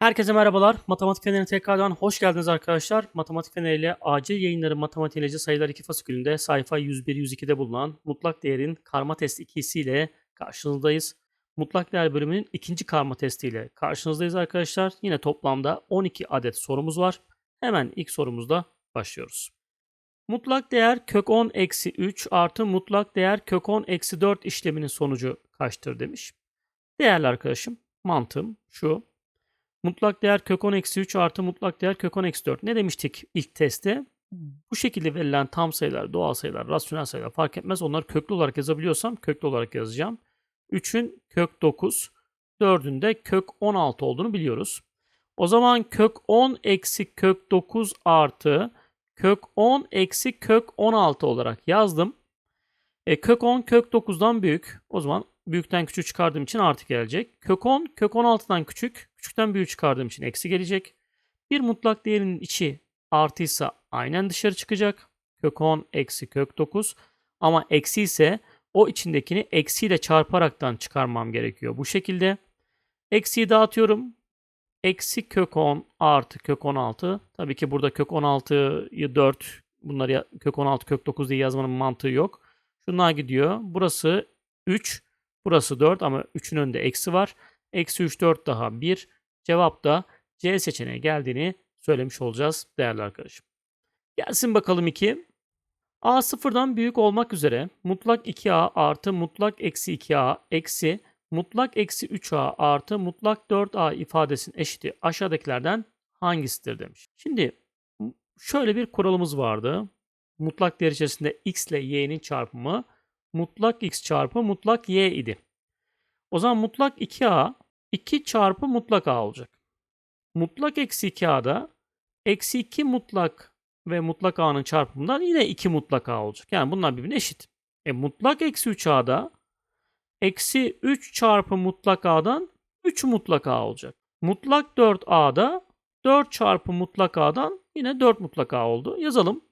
Herkese merhabalar. Matematik Feneri'ne tekrardan hoş geldiniz arkadaşlar. Matematik Feneri ile acil yayınları matematik sayılar 2 fasikülünde sayfa 101-102'de bulunan mutlak değerin karma test ikisiyle karşınızdayız. Mutlak değer bölümünün ikinci karma testiyle karşınızdayız arkadaşlar. Yine toplamda 12 adet sorumuz var. Hemen ilk sorumuzda başlıyoruz. Mutlak değer kök 10 eksi 3 artı mutlak değer kök 10 eksi 4 işleminin sonucu kaçtır demiş. Değerli arkadaşım mantığım şu. Mutlak değer kök 10 eksi 3 artı mutlak değer kök 10 eksi 4. Ne demiştik ilk testte? Bu şekilde verilen tam sayılar, doğal sayılar, rasyonel sayılar fark etmez. Onları köklü olarak yazabiliyorsam köklü olarak yazacağım. 3'ün kök 9, 4'ün de kök 16 olduğunu biliyoruz. O zaman kök 10 eksi kök 9 artı kök 10 eksi kök 16 olarak yazdım. E, kök 10 kök 9'dan büyük. O zaman büyükten küçük çıkardığım için artı gelecek. Kök 10 kök 16'dan küçük. Küçükten büyük çıkardığım için eksi gelecek. Bir mutlak değerinin içi artıysa aynen dışarı çıkacak. Kök 10 eksi kök 9. Ama eksi ise o içindekini eksiyle çarparaktan çıkarmam gerekiyor. Bu şekilde eksiyi dağıtıyorum. Eksi kök 10 artı kök 16. Tabii ki burada kök 16'yı 4 bunları kök 16 kök 9 diye yazmanın mantığı yok. Şunlar gidiyor. Burası 3. Burası 4 ama 3'ün önünde eksi var. Eksi 3 4 daha 1. Cevap da C seçeneğe geldiğini söylemiş olacağız değerli arkadaşım. Gelsin bakalım 2. A sıfırdan büyük olmak üzere mutlak 2A artı mutlak eksi 2A eksi mutlak eksi 3A artı mutlak 4A ifadesinin eşiti aşağıdakilerden hangisidir demiş. Şimdi şöyle bir kuralımız vardı. Mutlak değer içerisinde x ile y'nin çarpımı mutlak x çarpı mutlak y idi. O zaman mutlak 2a 2 çarpı mutlak a olacak. Mutlak eksi 2a'da eksi 2 mutlak ve mutlak a'nın çarpımından yine 2 mutlak a olacak. Yani bunlar birbirine eşit. E mutlak eksi 3a'da eksi 3 çarpı mutlak a'dan 3 mutlak a olacak. Mutlak 4a'da 4 çarpı mutlak a'dan yine 4 mutlak a oldu. Yazalım.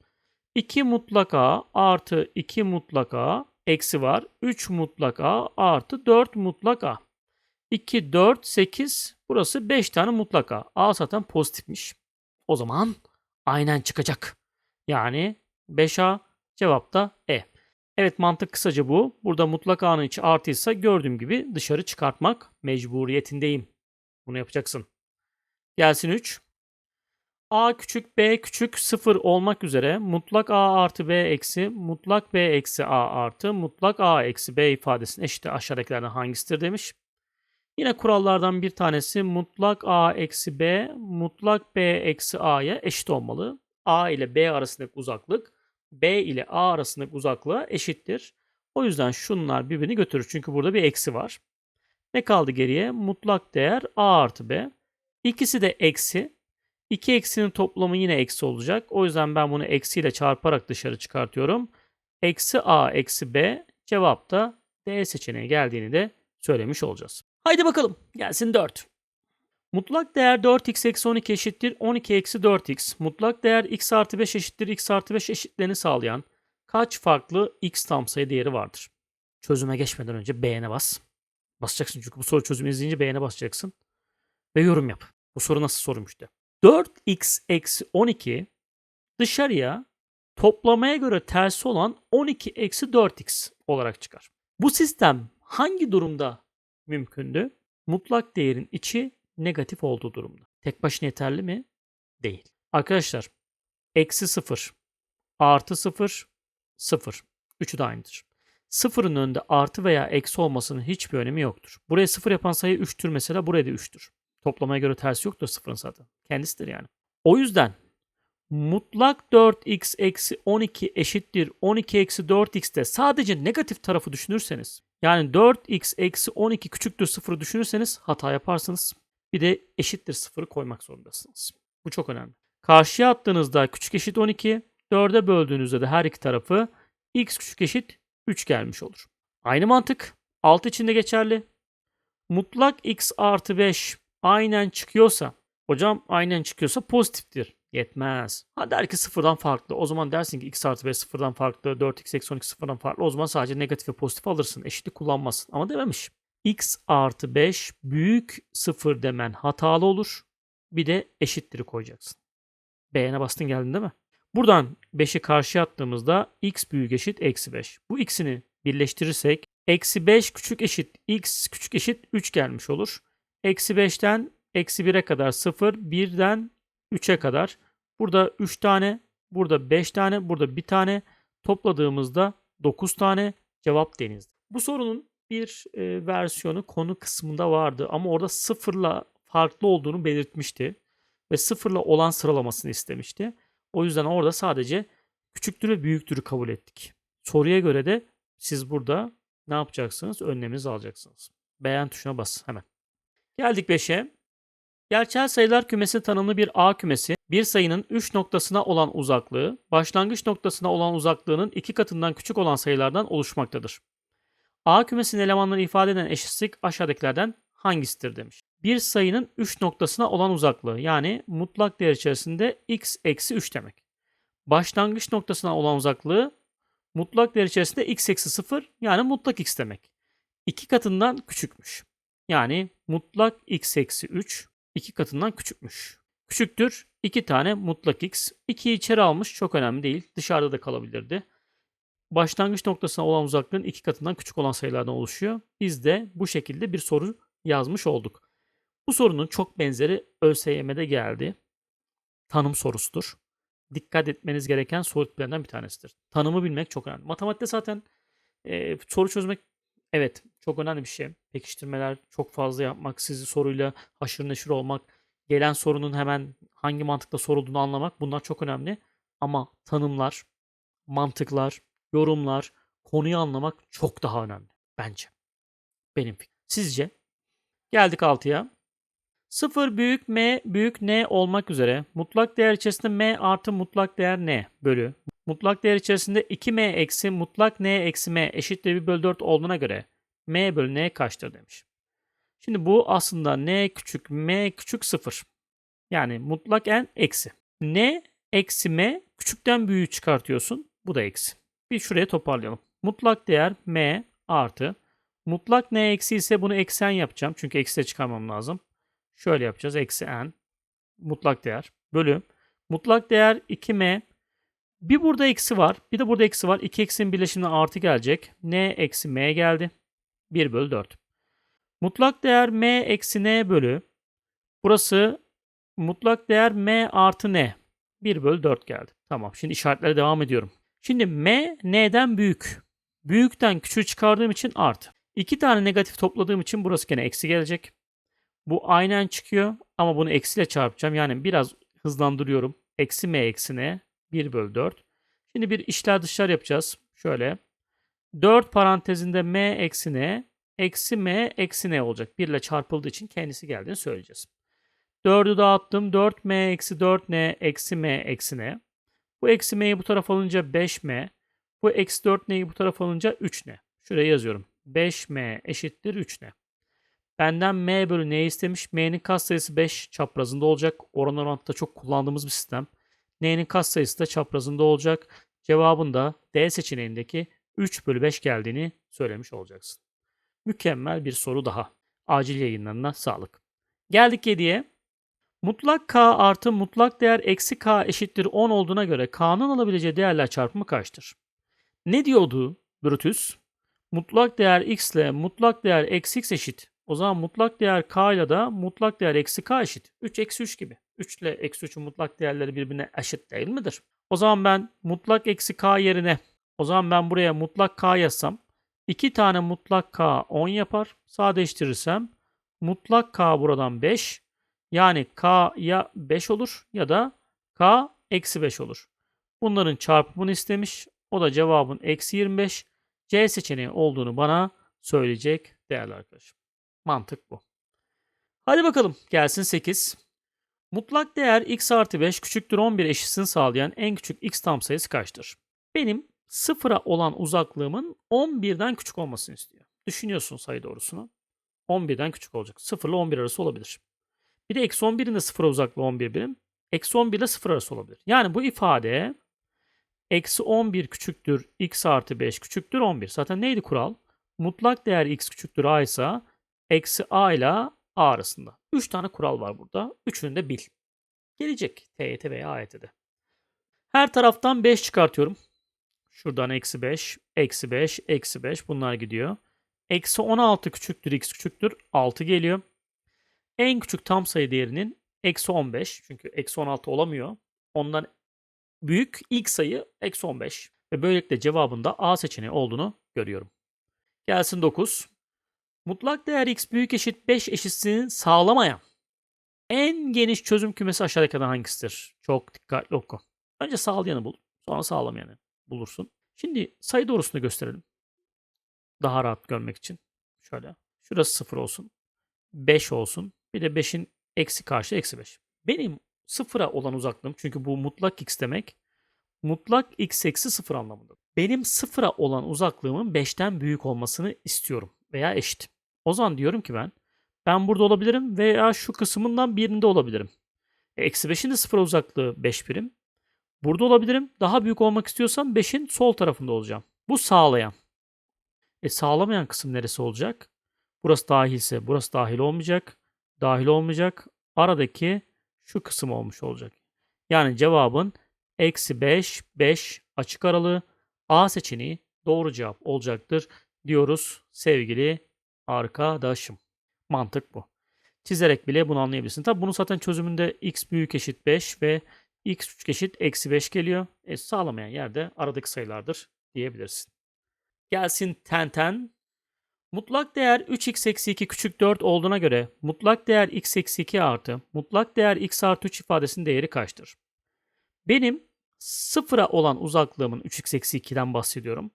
2 mutlak a artı 2 mutlak a eksi var. 3 mutlak A artı 4 mutlak A. 2, 4, 8. Burası 5 tane mutlak A. A zaten pozitifmiş. O zaman aynen çıkacak. Yani 5A cevap da E. Evet mantık kısaca bu. Burada mutlak A'nın içi artıysa gördüğüm gibi dışarı çıkartmak mecburiyetindeyim. Bunu yapacaksın. Gelsin 3 a küçük b küçük 0 olmak üzere mutlak a artı b eksi mutlak b eksi a artı mutlak a eksi b ifadesinin eşiti aşağıdakilerden hangisidir demiş. Yine kurallardan bir tanesi mutlak a eksi b mutlak b eksi a'ya eşit olmalı. a ile b arasındaki uzaklık b ile a arasındaki uzaklığa eşittir. O yüzden şunlar birbirini götürür. Çünkü burada bir eksi var. Ne kaldı geriye? Mutlak değer a artı b. İkisi de eksi. 2 eksinin toplamı yine eksi olacak. O yüzden ben bunu eksiyle çarparak dışarı çıkartıyorum. Eksi a eksi b cevap da D seçeneği geldiğini de söylemiş olacağız. Haydi bakalım gelsin 4. Mutlak değer 4x eksi 12 eşittir 12 eksi 4x. Mutlak değer x artı 5 eşittir x artı 5 eşitlerini sağlayan kaç farklı x tam sayı değeri vardır? Çözüme geçmeden önce beğene bas. Basacaksın çünkü bu soru çözümü izleyince beğene basacaksın. Ve yorum yap. Bu soru nasıl sorulmuş de. 4x eksi 12 dışarıya toplamaya göre tersi olan 12 eksi 4x olarak çıkar. Bu sistem hangi durumda mümkündü? Mutlak değerin içi negatif olduğu durumda. Tek başına yeterli mi? Değil. Arkadaşlar eksi 0, artı 0, 0. Üçü de aynıdır. Sıfırın önünde artı veya eksi olmasının hiçbir önemi yoktur. Buraya sıfır yapan sayı 3'tür mesela buraya da 3'tür. Toplamaya göre tersi yoktur sıfırın zaten. Kendisidir yani. O yüzden mutlak 4x eksi 12 eşittir 12 eksi 4x'te sadece negatif tarafı düşünürseniz yani 4x eksi 12 küçüktür 0'ı düşünürseniz hata yaparsınız. Bir de eşittir 0'ı koymak zorundasınız. Bu çok önemli. Karşıya attığınızda küçük eşit 12, 4'e böldüğünüzde de her iki tarafı x küçük eşit 3 gelmiş olur. Aynı mantık alt içinde geçerli. Mutlak x artı 5 aynen çıkıyorsa, hocam aynen çıkıyorsa pozitiftir. Yetmez. Ha der ki sıfırdan farklı. O zaman dersin ki x artı 5 sıfırdan farklı, 4x eksi 12 sıfırdan farklı. O zaman sadece negatif ve pozitif alırsın. Eşitlik kullanmazsın. Ama dememiş. x artı 5 büyük sıfır demen hatalı olur. Bir de eşittir'i koyacaksın. Beğene bastın geldin değil mi? Buradan 5'i karşıya attığımızda x büyük eşit eksi 5. Bu ikisini birleştirirsek eksi 5 küçük eşit x küçük eşit 3 gelmiş olur. Eksi 5'ten eksi 1'e kadar 0, 1'den 3'e kadar. Burada 3 tane, burada 5 tane, burada 1 tane. Topladığımızda 9 tane cevap denizde. Bu sorunun bir e, versiyonu konu kısmında vardı ama orada sıfırla farklı olduğunu belirtmişti. Ve sıfırla olan sıralamasını istemişti. O yüzden orada sadece küçüktür ve büyüktürü kabul ettik. Soruya göre de siz burada ne yapacaksınız? Önleminizi alacaksınız. Beğen tuşuna bas hemen. Geldik 5'e. Gerçel sayılar kümesi tanımlı bir A kümesi, bir sayının 3 noktasına olan uzaklığı, başlangıç noktasına olan uzaklığının 2 katından küçük olan sayılardan oluşmaktadır. A kümesinin elemanlarını ifade eden eşitlik aşağıdakilerden hangisidir demiş. Bir sayının 3 noktasına olan uzaklığı yani mutlak değer içerisinde x eksi 3 demek. Başlangıç noktasına olan uzaklığı mutlak değer içerisinde x eksi 0 yani mutlak x demek. 2 katından küçükmüş. Yani mutlak x eksi 3 2 katından küçükmüş. Küçüktür 2 tane mutlak x. 2'yi içeri almış çok önemli değil. Dışarıda da kalabilirdi. Başlangıç noktasına olan uzaklığın 2 katından küçük olan sayılardan oluşuyor. Biz de bu şekilde bir soru yazmış olduk. Bu sorunun çok benzeri ÖSYM'de geldi. Tanım sorusudur. Dikkat etmeniz gereken soru tiplerinden bir tanesidir. Tanımı bilmek çok önemli. Matematikte zaten e, soru çözmek evet çok önemli bir şey. Pekiştirmeler çok fazla yapmak, sizi soruyla haşır neşir olmak, gelen sorunun hemen hangi mantıkla sorulduğunu anlamak bunlar çok önemli. Ama tanımlar, mantıklar, yorumlar, konuyu anlamak çok daha önemli bence. Benim fikrim. Sizce? Geldik 6'ya. 0 büyük m büyük n olmak üzere mutlak değer içerisinde m artı mutlak değer n bölü mutlak değer içerisinde 2m eksi mutlak n eksi m eşittir 1 bölü 4 olduğuna göre m bölü n kaçtır demiş. Şimdi bu aslında n küçük m küçük 0. Yani mutlak n eksi. n eksi m küçükten büyüğü çıkartıyorsun. Bu da eksi. Bir şuraya toparlayalım. Mutlak değer m artı. Mutlak n eksi ise bunu eksen yapacağım. Çünkü eksi çıkarmam lazım. Şöyle yapacağız. Eksi n mutlak değer bölü. Mutlak değer 2m. Bir burada eksi var. Bir de burada eksi var. 2 eksinin birleşiminden artı gelecek. n eksi m geldi. 1 bölü 4. Mutlak değer m eksi n bölü. Burası mutlak değer m artı n. 1 bölü 4 geldi. Tamam. Şimdi işaretlere devam ediyorum. Şimdi m n'den büyük. Büyükten küçüğü çıkardığım için artı. İki tane negatif topladığım için burası gene eksi gelecek. Bu aynen çıkıyor ama bunu eksiyle çarpacağım. Yani biraz hızlandırıyorum. Eksi m eksi n 1 bölü 4. Şimdi bir işler dışlar yapacağız. Şöyle. 4 parantezinde m eksi n eksi m eksi n olacak. 1 ile çarpıldığı için kendisi geldiğini söyleyeceğiz. 4'ü dağıttım. 4m eksi 4n eksi m eksi n. Bu eksi m'yi bu tarafa alınca 5m. Bu eksi 4n'yi bu tarafa alınca 3n. Şuraya yazıyorum. 5m eşittir 3n. Benden m bölü n istemiş. m'nin katsayısı 5 çaprazında olacak. Oran orantıda çok kullandığımız bir sistem. n'nin katsayısı da çaprazında olacak. Cevabın da D seçeneğindeki 3 bölü 5 geldiğini söylemiş olacaksın. Mükemmel bir soru daha. Acil yayınlarına sağlık. Geldik 7'ye. Mutlak k artı mutlak değer eksi k eşittir 10 olduğuna göre k'nın alabileceği değerler çarpımı kaçtır? Ne diyordu Brutus? Mutlak değer x ile mutlak değer eksi x eşit. O zaman mutlak değer k ile de mutlak değer eksi k eşit. 3 eksi 3 gibi. 3 ile eksi 3'ün mutlak değerleri birbirine eşit değil midir? O zaman ben mutlak eksi k yerine o zaman ben buraya mutlak k yazsam 2 tane mutlak k 10 yapar. Sadeleştirirsem mutlak k buradan 5. Yani k ya 5 olur ya da k eksi 5 olur. Bunların çarpımını istemiş. O da cevabın eksi 25. C seçeneği olduğunu bana söyleyecek değerli arkadaşım. Mantık bu. Hadi bakalım gelsin 8. Mutlak değer x artı 5 küçüktür 11 eşitsin sağlayan en küçük x tam sayısı kaçtır? Benim sıfıra olan uzaklığımın 11'den küçük olmasını istiyor. Düşünüyorsun sayı doğrusunu. 11'den küçük olacak. 0 ile 11 arası olabilir. Bir de eksi 11'in de sıfıra uzaklığı 11 birim. Eksi 11 ile 0 arası olabilir. Yani bu ifade eksi 11 küçüktür x artı 5 küçüktür 11. Zaten neydi kural? Mutlak değer x küçüktür a ise eksi a ile A arasında. 3 tane kural var burada. Üçünü de bil. Gelecek TYT veya AYT'de. Her taraftan 5 çıkartıyorum. Şuradan eksi 5, eksi 5, eksi 5 bunlar gidiyor. Eksi 16 küçüktür x küçüktür 6 geliyor. En küçük tam sayı değerinin eksi 15 çünkü eksi 16 olamıyor. Ondan büyük ilk sayı eksi 15 ve böylelikle cevabında A seçeneği olduğunu görüyorum. Gelsin 9. Mutlak değer x büyük eşit 5 eşitsizliğini sağlamayan en geniş çözüm kümesi aşağıdakilerden hangisidir? Çok dikkatli oku. Önce sağlayanı bul. Sonra sağlamayanı bulursun. Şimdi sayı doğrusunu gösterelim. Daha rahat görmek için. Şöyle. Şurası 0 olsun. 5 olsun. Bir de 5'in eksi karşı eksi 5. Benim sıfıra olan uzaklığım çünkü bu mutlak x demek. Mutlak x eksi 0 anlamında. Benim sıfıra olan uzaklığımın 5'ten büyük olmasını istiyorum. Veya eşit. O zaman diyorum ki ben ben burada olabilirim veya şu kısmından birinde olabilirim. E, eksi 5'in de sıfıra uzaklığı 5 birim. Burada olabilirim. Daha büyük olmak istiyorsam 5'in sol tarafında olacağım. Bu sağlayan. E sağlamayan kısım neresi olacak? Burası dahilse burası dahil olmayacak. Dahil olmayacak. Aradaki şu kısım olmuş olacak. Yani cevabın eksi 5, 5 açık aralığı A seçeneği doğru cevap olacaktır diyoruz sevgili arkadaşım. Mantık bu. Çizerek bile bunu anlayabilirsin. Tabi bunun zaten çözümünde x büyük eşit 5 ve x küçük eşit eksi 5 geliyor. E, sağlamayan yerde aradaki sayılardır diyebilirsin. Gelsin ten ten. Mutlak değer 3x eksi 2 küçük 4 olduğuna göre mutlak değer x eksi 2 artı mutlak değer x artı 3 ifadesinin değeri kaçtır? Benim sıfıra olan uzaklığımın 3x eksi 2'den bahsediyorum.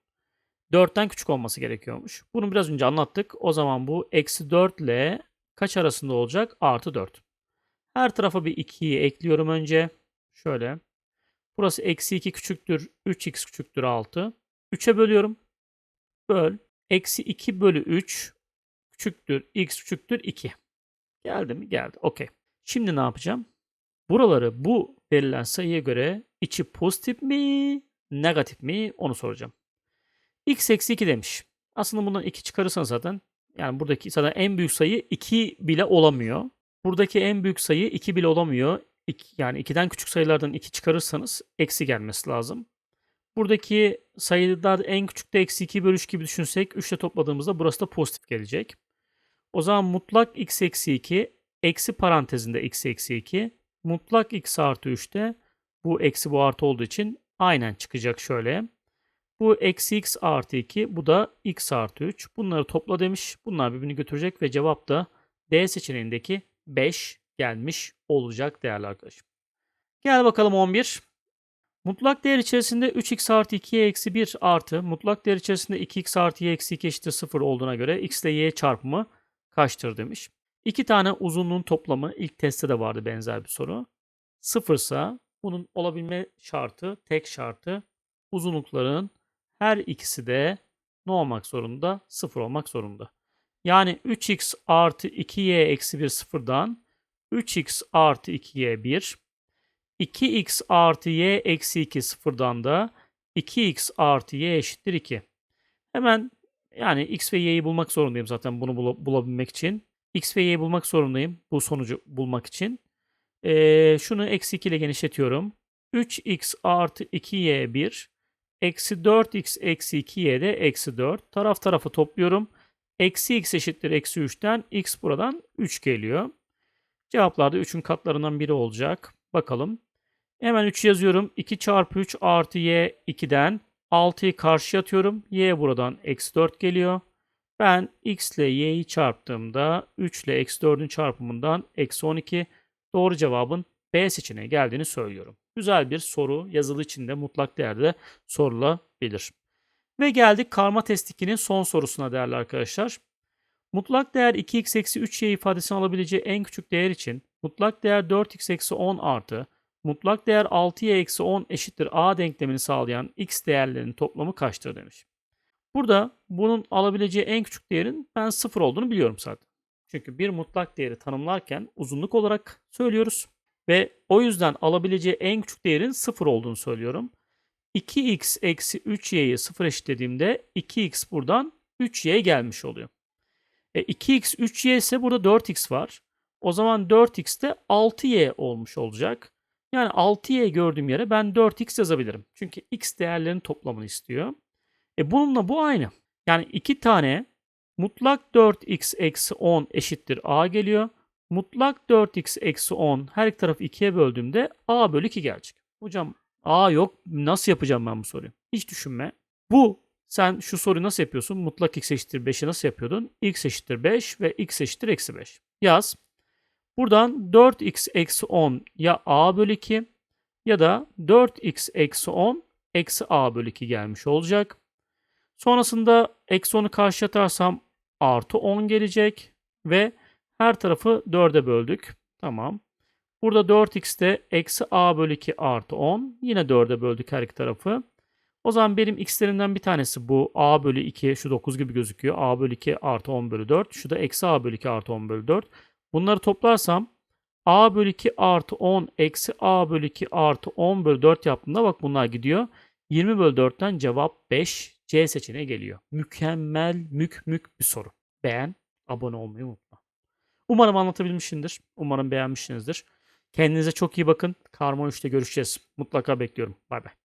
4'ten küçük olması gerekiyormuş. Bunu biraz önce anlattık. O zaman bu eksi 4 ile kaç arasında olacak? Artı 4. Her tarafa bir 2'yi ekliyorum önce. Şöyle. Burası eksi 2 küçüktür. 3x küçüktür 6. 3'e bölüyorum. Böl. Eksi 2 bölü 3 küçüktür. x küçüktür 2. Geldi mi? Geldi. Okey. Şimdi ne yapacağım? Buraları bu verilen sayıya göre içi pozitif mi, negatif mi onu soracağım. x eksi 2 demiş. Aslında bundan 2 çıkarırsan zaten yani buradaki zaten en büyük sayı 2 bile olamıyor. Buradaki en büyük sayı 2 bile olamıyor. Yani 2'den küçük sayılardan 2 çıkarırsanız eksi gelmesi lazım. Buradaki sayılar en küçük de eksi 2 bölü 3 gibi düşünsek 3 ile topladığımızda burası da pozitif gelecek. O zaman mutlak x eksi 2 eksi parantezinde x eksi 2 mutlak x artı 3'te bu eksi bu artı olduğu için aynen çıkacak şöyle. Bu eksi x artı 2 bu da x artı 3. Bunları topla demiş. Bunlar birbirini götürecek ve cevap da D seçeneğindeki 5 gelmiş olacak değerli arkadaşım. Gel bakalım 11. Mutlak değer içerisinde 3x artı 2y eksi 1 artı mutlak değer içerisinde 2x artı y eksi 2 eşittir 0 olduğuna göre x ile y çarpımı kaçtır demiş. İki tane uzunluğun toplamı ilk testte de vardı benzer bir soru. Sıfırsa bunun olabilme şartı, tek şartı uzunlukların her ikisi de ne olmak zorunda? Sıfır olmak zorunda. Yani 3x artı 2y eksi 1 sıfırdan 3x artı 2y 1 2x artı y eksi 2 sıfırdan da 2x artı y eşittir 2. Hemen yani x ve y'yi bulmak zorundayım zaten bunu bul bulabilmek için. x ve y'yi bulmak zorundayım bu sonucu bulmak için. Ee, şunu eksi 2 ile genişletiyorum. 3x artı 2y 1 eksi 4x eksi 2y de eksi 4. Taraf tarafa topluyorum. Eksi x eşittir eksi 3'ten x buradan 3 geliyor. Cevaplar da 3'ün katlarından biri olacak. Bakalım. Hemen 3 yazıyorum. 2 çarpı 3 artı y 2'den 6'yı karşıya atıyorum. y buradan eksi 4 geliyor. Ben x ile y'yi çarptığımda 3 ile eksi 4'ün çarpımından eksi 12 doğru cevabın B seçeneği geldiğini söylüyorum. Güzel bir soru yazılı içinde mutlak değerde sorulabilir. Ve geldik karma test 2'nin son sorusuna değerli arkadaşlar. Mutlak değer 2x eksi 3y ifadesini alabileceği en küçük değer için mutlak değer 4x eksi 10 artı mutlak değer 6y eksi 10 eşittir a denklemini sağlayan x değerlerinin toplamı kaçtır demiş. Burada bunun alabileceği en küçük değerin ben 0 olduğunu biliyorum zaten. Çünkü bir mutlak değeri tanımlarken uzunluk olarak söylüyoruz. Ve o yüzden alabileceği en küçük değerin 0 olduğunu söylüyorum. 2x eksi 3y'yi 0 eşitlediğimde 2x buradan 3y gelmiş oluyor. E, 2x 3y ise burada 4x var. O zaman 4x de 6y olmuş olacak. Yani 6y gördüğüm yere ben 4x yazabilirim. Çünkü x değerlerinin toplamını istiyor. E bununla bu aynı. Yani iki tane mutlak 4x eksi 10 eşittir a geliyor. Mutlak 4x eksi 10 her iki tarafı 2'ye böldüğümde a bölü 2 gelecek. Hocam a yok nasıl yapacağım ben bu soruyu? Hiç düşünme. Bu sen şu soruyu nasıl yapıyorsun? Mutlak x eşittir 5'i nasıl yapıyordun? x eşittir 5 ve x eşittir eksi 5. Yaz. Buradan 4x eksi 10 ya a bölü 2 ya da 4x eksi 10 eksi a bölü 2 gelmiş olacak. Sonrasında eksi 10'u karşı atarsam artı 10 gelecek ve her tarafı 4'e böldük. Tamam. Burada 4x'te eksi a bölü 2 artı 10. Yine 4'e böldük her iki tarafı. O zaman benim x'lerimden bir tanesi bu. a bölü 2 şu 9 gibi gözüküyor. a bölü 2 artı 10 bölü 4. Şu da eksi a bölü 2 artı 10 bölü 4. Bunları toplarsam a bölü 2 artı 10 eksi a bölü 2 artı 10 bölü 4 yaptığımda bak bunlar gidiyor. 20 bölü 4'ten cevap 5. C seçeneği geliyor. Mükemmel mük mük bir soru. Beğen, abone olmayı unutma. Umarım anlatabilmişimdir. Umarım beğenmişsinizdir. Kendinize çok iyi bakın. Karma 3'te görüşeceğiz. Mutlaka bekliyorum. Bay bay.